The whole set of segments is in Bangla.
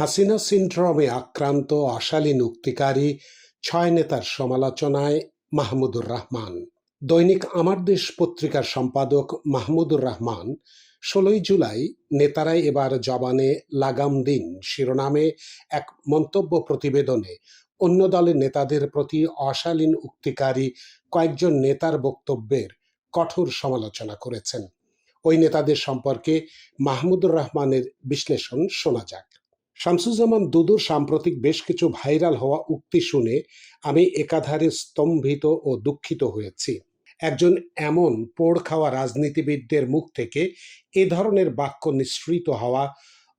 হাসিনা সিন্ড্রোমে আক্রান্ত অশালীন উক্তিকারী ছয় নেতার সমালোচনায় মাহমুদুর রহমান। দৈনিক আমার দেশ পত্রিকার সম্পাদক মাহমুদুর রহমান ষোলোই জুলাই নেতারাই এবার জবানে লাগাম দিন শিরোনামে এক মন্তব্য প্রতিবেদনে অন্য দলের নেতাদের প্রতি অশালীন উক্তিকারী কয়েকজন নেতার বক্তব্যের কঠোর সমালোচনা করেছেন। ওই নেতাদের সম্পর্কে মাহমুদুর রহমানের বিশ্লেষণ শোনা যাক। শামসুজ্জামান দুদুর সাম্প্রতিক বেশ কিছু ভাইরাল হওয়া উক্তি শুনে আমি একাধারে স্তম্ভিত ও দুঃখিত হয়েছি। একজন এমন পোড় খাওয়া রাজনীতিবিদদের মুখ থেকে এ ধরনের বাক্য নিঃসৃত হওয়া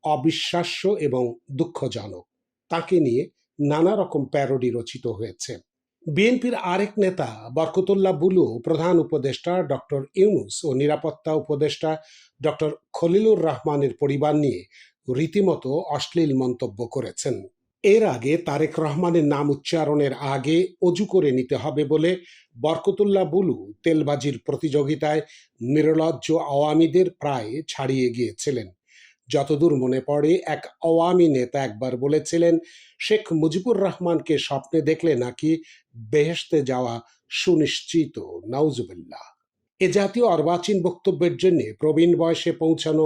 অবিশ্বাস্য এবং দুঃখজনক। তাকে নিয়ে নানা রকম প্যারোডি রচিত হয়েছে। বিএনপির আরেক নেতা বরকতুল্লাহ বুলু, প্রধান উপদেষ্টা ডক্টর ইউনুস ও নিরাপত্তা উপদেষ্টা ডক্টর খলিলুর রহমানের পরিবার নিয়ে রীতিমতো অশ্লীল মন্তব্য করেছেন। এর আগে তারেক রহমানের নাম উচ্চারণের আগে অজু করে নিতে হবে বলে বরকতুল্লাহ বুলু তেলবাজির প্রতিযোগিতায় নিরলজ্জ আওয়ামীদের প্রায় ছাড়িয়ে গিয়েছিলেন। যতদূর মনে পড়ে, এক আওয়ামী নেতা একবার বলেছিলেন, শেখ মুজিবুর রহমানকে স্বপ্নে দেখলে নাকি বেহেশতে যাওয়া সুনিশ্চিত, নাউজুবিল্লাহ। এ জাতীয় অর্বাচীন বক্তব্যের জন্য প্রবীণ বয়সে পৌঁছানো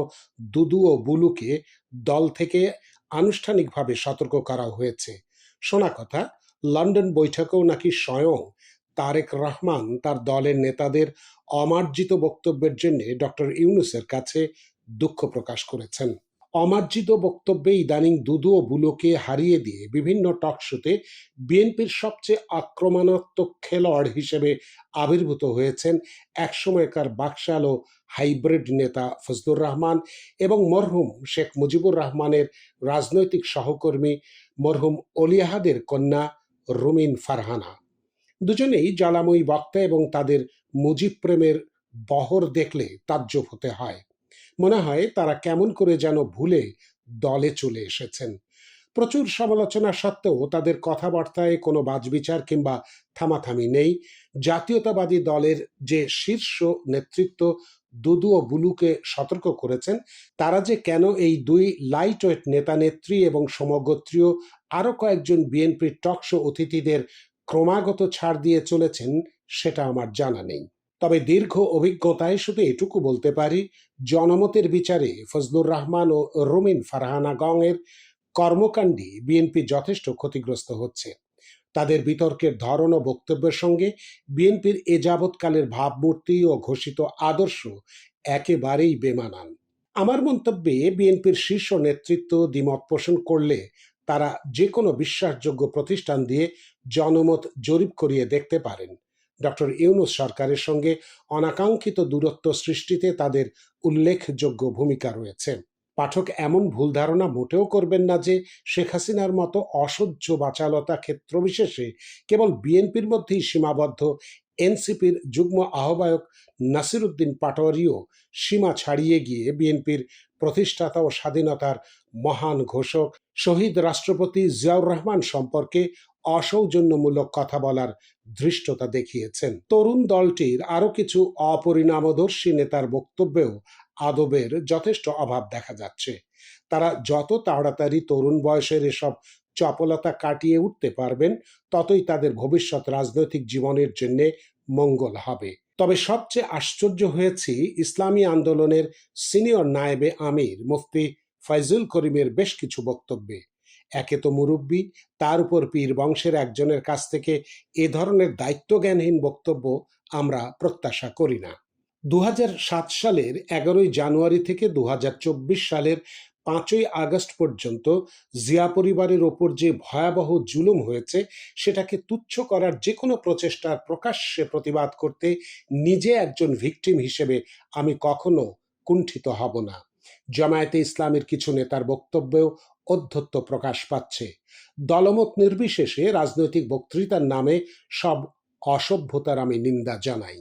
দুদু ও বুলুকে দল থেকে আনুষ্ঠানিকভাবে সতর্ক করা হয়েছে। শোনা কথা, লন্ডন বৈঠকেও নাকি স্বয়ং তারেক রহমান তার দলের নেতাদের অমার্জিত বক্তব্যের জন্য ডক্টর ইউনুসের কাছে দুঃখ প্রকাশ করেছেন। অমার্জিত বক্তব্যে ইদানিং দুদু ও বুলোকে হারিয়ে দিয়ে বিভিন্ন টকশোতে বিএনপির সবচেয়ে আক্রমণাত্মক খেলোয়াড় হিসেবে আবির্ভূত হয়েছেন একসময়কার বাকশাল ও হাইব্রিড নেতা ফজলুর রহমান এবং মরহুম শেখ মুজিবুর রহমানের রাজনৈতিক সহকর্মী মরহুম অলিয়াহাদের কন্যা রুমিন ফারহানা। দুজনেই জ্বালাময়ী বক্তা এবং তাদের মুজিব প্রেমের বহর দেখলে তাজ্জব হতে হয়। মনে হয় তারা কেমন করে যেন ভুলে দলে চলে এসেছেন। প্রচুর সমালোচনা সত্ত্বেও তাদের কথাবার্তায় কোনো বাজবিচার কিংবা থামাথামি নেই। জাতীয়তাবাদী দলের যে শীর্ষ নেতৃত্ব দুদু ও বুলুকে সতর্ক করেছেন, তারা যে কেন এই দুই লাইট ওয়েট নেতা নেত্রী এবং সমগোত্রীয় আরও কয়েকজন বিএনপির টকশো অতিথিদের ক্রমাগত ছাড় দিয়ে চলেছেন, সেটা আমার জানা নেই। তবে দীর্ঘ অভিজ্ঞতায় শুধু এটুকু বলতে পারি, জনমতের বিচারে ফজলুর রহমান ও রুমিন ফারহানা গং এর কর্মকাণ্ডে বিএনপি যথেষ্ট ক্ষতিগ্রস্ত হচ্ছে। তাদের বিতর্কের ধরন ও বক্তব্যের সঙ্গে বিএনপির এ যাবৎকালের ভাবমূর্তি ও ঘোষিত আদর্শ একেবারেই বেমানান। আমার মন্তব্যে বিএনপির শীর্ষ নেতৃত্ব দ্বিমত পোষণ করলে তারা যে কোনো বিশ্বাসযোগ্য প্রতিষ্ঠান দিয়ে জনমত জরিপ করিয়ে দেখতে পারেন। ডক্টর ইউনুস সরকারের সঙ্গে অনাকাঙ্ক্ষিত দূরত্ব সৃষ্টিতে তাদের উল্লেখযোগ্য ভূমিকা রয়েছে। পাঠক এমন ভুল ধারণা মোটেও করবেন না যে শেখ হাসিনার মতো অসহ্য বাচালতা ক্ষেত্রবিশেষে কেবল বিএনপির মধ্যেই সীমাবদ্ধ এনসিপির যুগ্ম আহ্বায়ক নাসিরুদ্দিন পাটোয়ারিও সীমা ছাড়িয়ে গিয়ে বিএনপির প্রতিষ্ঠাতা ও স্বাধীনতার মহান ঘোষক শহীদ রাষ্ট্রপতি জিয়াউর রহমান সম্পর্কে অসৌজন্যমূলক কথা বলার ধৃষ্টতা দেখিয়েছেন। তরুণ দলটির আরও কিছু অপরিণামদর্শী নেতার বক্তব্যেও আদবের যথেষ্ট অভাব দেখা যাচ্ছে। তারা যত তাড়াতাড়ি তরুণ বয়সের এসব চপলতা কাটিয়ে উঠতে পারবেন, ততই তাদের ভবিষ্যৎ রাজনৈতিক জীবনের জন্য মঙ্গল হবে। তবে সবচেয়ে আশ্চর্য হয়েছি ইসলামী আন্দোলনের সিনিয়র নায়েবে আমির মুফতি ফাইজুল করিমের বেশ কিছু বক্তব্যে। একে তো মুরব্বী, তার উপর পীর বংশের একজনের কাছ থেকে এ ধরনের দায়িত্বজ্ঞানহীন বক্তব্য আমরা প্রত্যাশা করি না। দু হাজার সাত সালের এগারোই জানুয়ারি থেকে দু হাজার চব্বিশ সালের পাঁচই আগস্ট পর্যন্ত জিয়া পরিবারের ওপর যে ভয়াবহ জুলুম হয়েছে, সেটাকে তুচ্ছ করার যে কোনো প্রচেষ্টার প্রকাশ্যে প্রতিবাদ করতে নিজে একজন ভিকটিম হিসেবে আমি কখনো কুণ্ঠিত হব না। জামায়াতে ইসলামের কিছু নেতার বক্তব্যেও অধ্যত্ব প্রকাশ পাচ্ছে। দলমত নির্বিশেষে রাজনৈতিক বক্তৃতার নামে সব অসভ্যতার আমি নিন্দা জানাই।